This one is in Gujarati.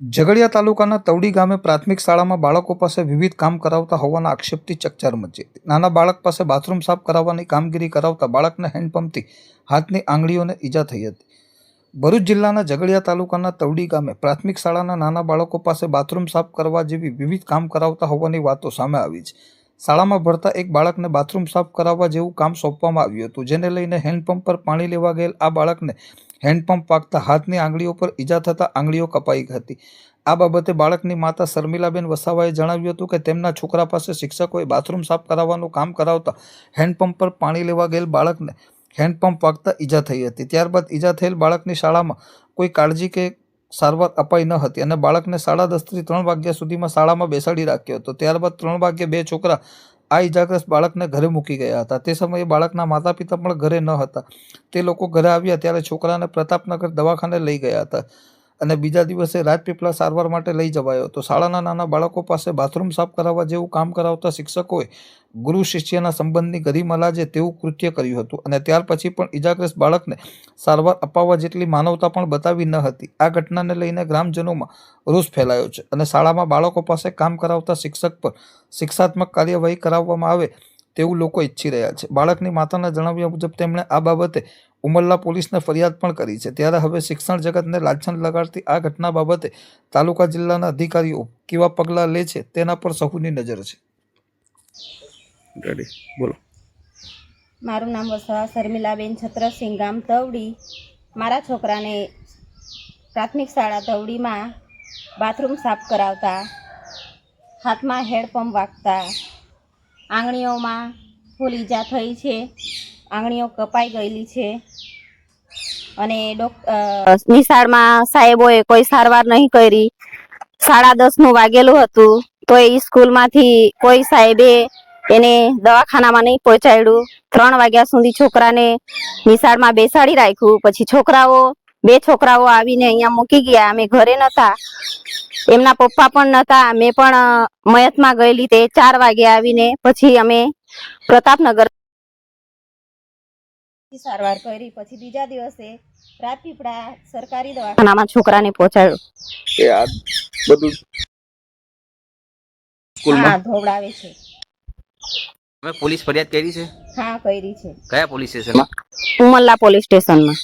ઝઘડિયા તાલુકાના તવડી ગામે પ્રાથમિક શાળામાં બાળકો પાસે વિવિધ કામ કરાવતા હોવાના આક્ષેપથી ચકચાર મચી હતી. નાના બાળક પાસે બાથરૂમ સાફ કરાવવાની કામગીરી કરાવતા બાળકને હેન્ડપંપથી હાથની આંગળીઓને ઈજા થઈ હતી. ભરૂચ જિલ્લાના ઝઘડિયા તાલુકાના તવડી ગામે પ્રાથમિક શાળાના નાના બાળકો પાસે બાથરૂમ સાફ કરવા જેવી વિવિધ કામ કરાવતા હોવાની વાતો સામે આવી છે. શાળામાં ભરતા એક બાળકને બાથરૂમ સાફ કરાવવા જેવું કામ સોંપવામાં આવ્યું હતું, જેને લઈને હેન્ડપંપ પર પાણી લેવા ગયેલ આ બાળકને હેન્ડપંપ વાગતા હાથની આંગળીઓ પર ઈજા થતાં આંગળીઓ કપાઈ હતી. આ બાબતે બાળકની માતા શર્મિલાબેન વસાવાએ જણાવ્યું હતું કે તેમના છોકરા પાસે શિક્ષકોએ બાથરૂમ સાફ કરાવવાનું કામ કરાવતા હેન્ડપંપ પર પાણી લેવા ગયેલ બાળકને હેન્ડપંપ વાગતા ઈજા થઈ હતી. ત્યારબાદ ઈજા થયેલ બાળકની શાળામાં કોઈ કાળજી કે સારવાર અપાઈ ન હતી અને બાળકને સાડા દસથી ત્રણ વાગ્યા સુધીમાં શાળામાં બેસાડી રાખ્યો હતો. ત્યારબાદ ત્રણ વાગ્યે બે છોકરા આ ઇજાગ્રસ્ત બાળકને ઘરે મૂકી ગયા હતા. તે સમયે બાળકના માતા પિતા પણ ઘરે ન હતા. તે લોકો ઘરે આવ્યા ત્યારે છોકરાને પ્રતાપનગર દવાખાને લઈ ગયા હતા. અને બીજા દિવસે રાજપીપળા સારવાર માટે લઈ જવાયો. હતો શાળાના નાના બાળકો પાસે બાથરૂમ સાફ કરાવવા જેવું કામ કરાવતા શિક્ષકોએ ગુરુ શિષ્યના સંબંધની ગરિમા લાજે તેવું કૃત્ય કર્યું હતું અને ત્યાર પછી પણ ઇજાગ્રસ્ત બાળકને સારવાર અપાવવા જેટલી માનવતા પણ બતાવી ન હતી. આ ઘટનાને લઈને ગ્રામજનોમાં રોષ ફેલાયો છે અને શાળામાં બાળકો પાસે કામ કરાવતા શિક્ષક પર શિક્ષાત્મક કાર્યવાહી કરાવવામાં આવે તેવું લોકો ઈચ્છી રહ્યા છે. બાળકની માતાના જણાવ્યા મુજબ તેમણે આ બાબતે ઉમરલા પોલીસને ફરિયાદ પણ કરી છે. ત્યારે હવે શિક્ષણ જગતને લાંછન લગાડતી આ ઘટના બાબતે તાલુકા જિલ્લાના અધિકારીઓ કેવા પગલાં લે છે તેના પર સહુની નજર છે. બોલો. મારું નામ વસવા શર્મિલાબેન છત્રસિંહ ગામ તવડી. મારા છોકરાને પ્રાથમિક શાળા તવડીમાં બાથરૂમ સાફ કરાવતા હાથમાં હેડપંપ વાગતા આંગળીઓમાં ફૂલ ઈજા થઈ છે. આંગળીઓ કપાઈ ગયેલી છે. અને નિશાળમાં સાહેબોએ કોઈ સારવાર નહીં કરી. સાડા દસનું વાગેલું હતું, તો એ સ્કૂલમાંથી કોઈ સાહેબે એને દવાખાનામાં નહીં પહોંચાડ્યું. ત્રણ વાગ્યા સુધી છોકરાને નિશાળમાં બેસાડી રાખ્યું. પછી છોકરાઓ બે છોકરાઓ આવીને અહીંયા મૂકી ગયા. અમે ઘરે નતા. એમના પપ્પા પણ નતા. મેં પણ મયતમાં ગયેલી તે ચાર વાગે આવીને પછી અમે પ્રતાપનગર સારવાર કરી. પછી બીજા દિવસે રાજપીપળા સરકારી દવાખાનામાં છોકરાને પહોંચાડ્યું. એ આ બધું સ્કૂલમાં. હા ધોવડાવે છે. તમે પોલીસ ફરિયાદ કરી છે? હા કરી છે. કયા પોલીસ સ્ટેશનમાં? ઉમલ્લા પોલીસ સ્ટેશનમાં.